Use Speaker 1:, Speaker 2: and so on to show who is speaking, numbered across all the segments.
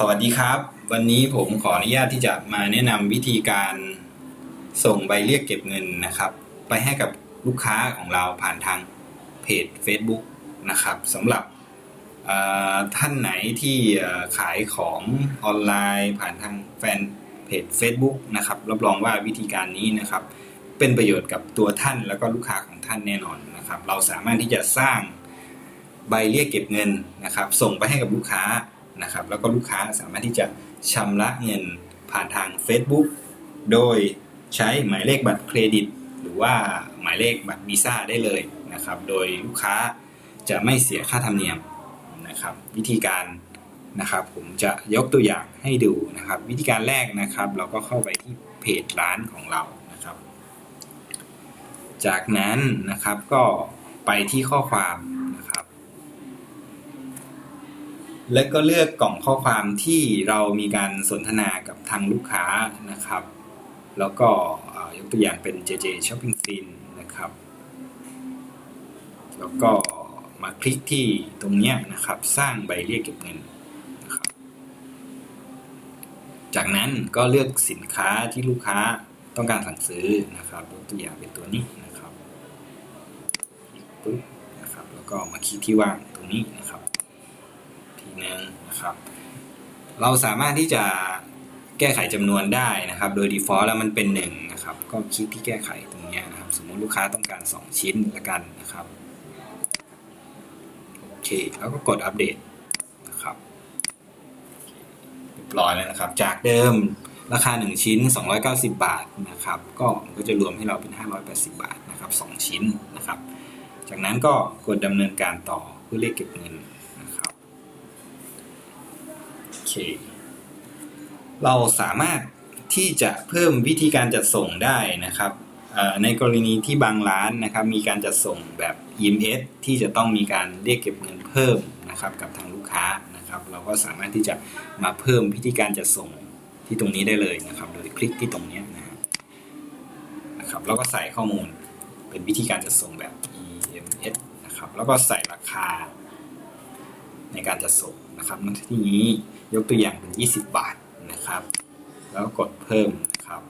Speaker 1: สวัสดีครับ วันนี้ผมขออนุญาตที่จะมาแนะนำวิธีการส่งใบเรียกเก็บเงินนะครับ ไปให้กับลูกค้าของเราผ่านทางเพจ Facebook นะครับสำหรับท่านไหนที่ขายของออนไลน์ ผ่านทางแฟนเพจ Facebook นะครับรับรองว่าวิธีการนี้นะครับ เป็นประโยชน์กับตัวท่านแล้วก็ลูกค้าของท่านแน่นอนนะครับ เราสามารถที่จะสร้างใบเรียกเก็บเงินนะครับ ส่งไปให้กับลูกค้า นะครับ แล้วก็ลูกค้าสามารถที่จะชำระเงินผ่านทาง Facebook โดยใช้หมายเลขบัตรเครดิต หรือว่าหมายเลขบัตรวีซ่าได้เลยนะครับ โดยลูกค้าจะไม่เสียค่าธรรมเนียมนะครับ วิธีการนะครับ ผมจะยกตัวอย่างให้ดูนะครับ วิธีการแรกนะครับ เราก็เข้าไปที่เพจร้านของเรานะครับ จากนั้นนะครับก็ไปที่ข้อความนะครับ และก็เลือกกล่องข้อความที่เรามีการสนทนากับทางลูกค้านะครับ แล้วก็ยกตัวอย่างเป็น JJ Shopping Fin นะครับ แล้วก็มาคลิกที่ตรงเนี้ยนะครับ สร้างใบเรียกเก็บเงินนะครับ จากนั้นก็เลือกสินค้าที่ลูกค้าต้องการสั่งซื้อนะครับยกตัวอย่างเป็นตัวนี้นะครับปุ๊บนะครับ แล้วก็มาคลิกที่ว่างตรงนี้นะครับ หนึงนะครับ เราสามารถที่จะแก้ไขจำนวนได้นะครับ โดย default แล้วมันเป็นหนึ่งนะครับ ก็คลิกที่แก้ไขตรงเนี้ยนะครับ สมมติลูกค้าต้องการ 2 ชิ้นละกันนะครับ โอเค แล้วก็กดอัปเดตนะครับ เรียบร้อยแล้วนะครับ จากเดิมราคา 1 ชิ้น 290 บาทนะครับ ก็มันก็จะรวมให้เราเป็น 580 บาทนะครับ 2 ชิ้นนะครับ จากนั้นก็กดดำเนินการต่อเพื่อเรียกเก็บเงิน โอเราสามารถที่จะเพิ่มวิธีการจัดส่งได้นะครับในกรณีที่บางร้านนะครับมีการจัดส่งแบบ EMS ที่จะต้องมีการเรียกเก็บเงินเพิ่มนะครับกับทางลูกค้านะครับ เราก็สามารถที่จะมาเพิ่มวิธีการจัดส่งที่ตรงนี้ได้เลยนะครับ โดยคลิกที่ตรงนี้นะครับแล้วก็ใส่ข้อมูลเป็นวิธีการจัดส่งแบบ EMS นะครับแล้วก็ใส่ราคา ในการจัดส่งนะครับที่นี้ยกตัวอย่างเป็น 20 บาทนะครับ แล้วกดเพิ่มนะครับ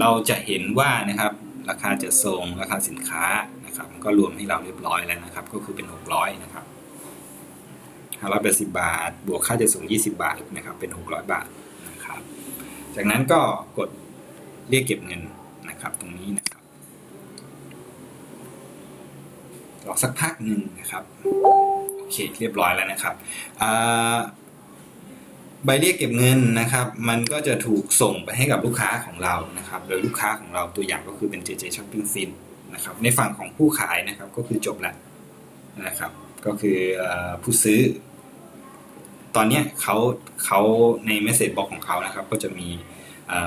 Speaker 1: เราจะเห็นว่านะครับราคาจัดส่งราคาสินค้านะครับมันก็รวมให้เราเรียบร้อยแล้วนะครับ ก็คือเป็น 600 นะครับ580 บาท บวกค่าจัดส่ง 20 บาทนะครับเป็น 600 บาทนะครับ จากนั้นก็กดเรียกเก็บเงินนะครับตรงนี้นะครับรอสักพักหนึ่งนะครับ โอเคเรียบร้อยแล้วนะครับใบเรียกเก็บเงินนะครับ มันก็จะถูกส่งไปให้กับลูกค้าของเรานะครับ โดยลูกค้าของเราตัวอย่างก็คือเป็น JJ Shopping Fin นะครับ ในฝั่งของผู้ขายนะครับก็คือจบแล้วนะครับ ก็คืออผู้ซื้อ ตอนนี้เขาเขาใน Message Box ของเขานะครับ ก็จะมี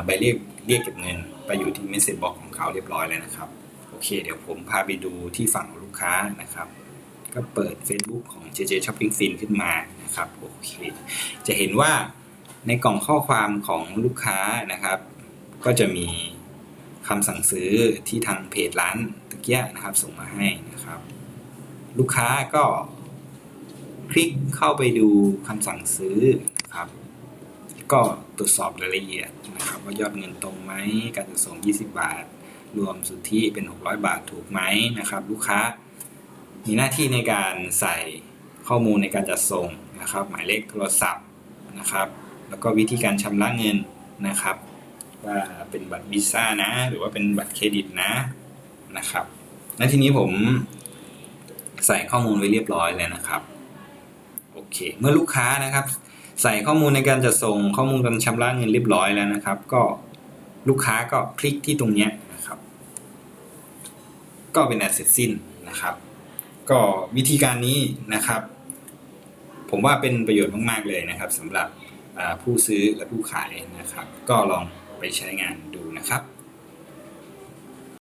Speaker 1: ใบเรียกเรียกเก็บเงิน ไปอยู่ที่ Message Box ของเขาเรียบร้อยแล้วนะครับ โอเค เดี๋ยวผมพาไปดูที่ฝั่งของลูกค้านะครับ ก็เปิด Facebook ของ JJ Shopping Fin ขึ้นมานะครับโอเคจะเห็นว่าในกล่องข้อความของลูกค้านะครับ ก็จะมีคำสั่งซื้อที่ทางเพจร้านตะเกียนะครับ ส่งมาให้นะครับ ลูกค้าก็คลิกเข้าไปดูคำสั่งซื้อนะครับ ก็ตรวจสอบรายละเอียดนะครับ ว่ายอดเงินตรงไหมการจะส่ง 20 บาท รวมสุทธิเป็น 600 บาทถูกไหมนะครับ ลูกค้า มีหน้าที่ในการใส่ข้อมูลในการจัดส่งนะครับ หมายเลขโทรศัพท์นะครับ แล้วก็วิธีการชำระเงินนะครับ ว่าเป็นบัตรวีซ่านะ หรือว่าเป็นบัตรเครดิตนะนะครับและทีนี้ผมใส่ข้อมูลไว้เรียบร้อยแล้วนะครับโอเค เมื่อลูกค้านะครับ ใส่ข้อมูลในการจัดส่งข้อมูลการชำระเงินเรียบร้อยแล้วนะครับ ก็ลูกค้าก็คลิกที่ตรงเนี้ยนะครับ ก็เป็นอันเสร็จสิ้นนะครับ ก็วิธีการนี้นะครับ ผมว่าเป็นประโยชน์มากๆเลยนะครับสำหรับผู้ซื้อและผู้ขายนะครับ ก็ลองไปใช้งานดูนะครับ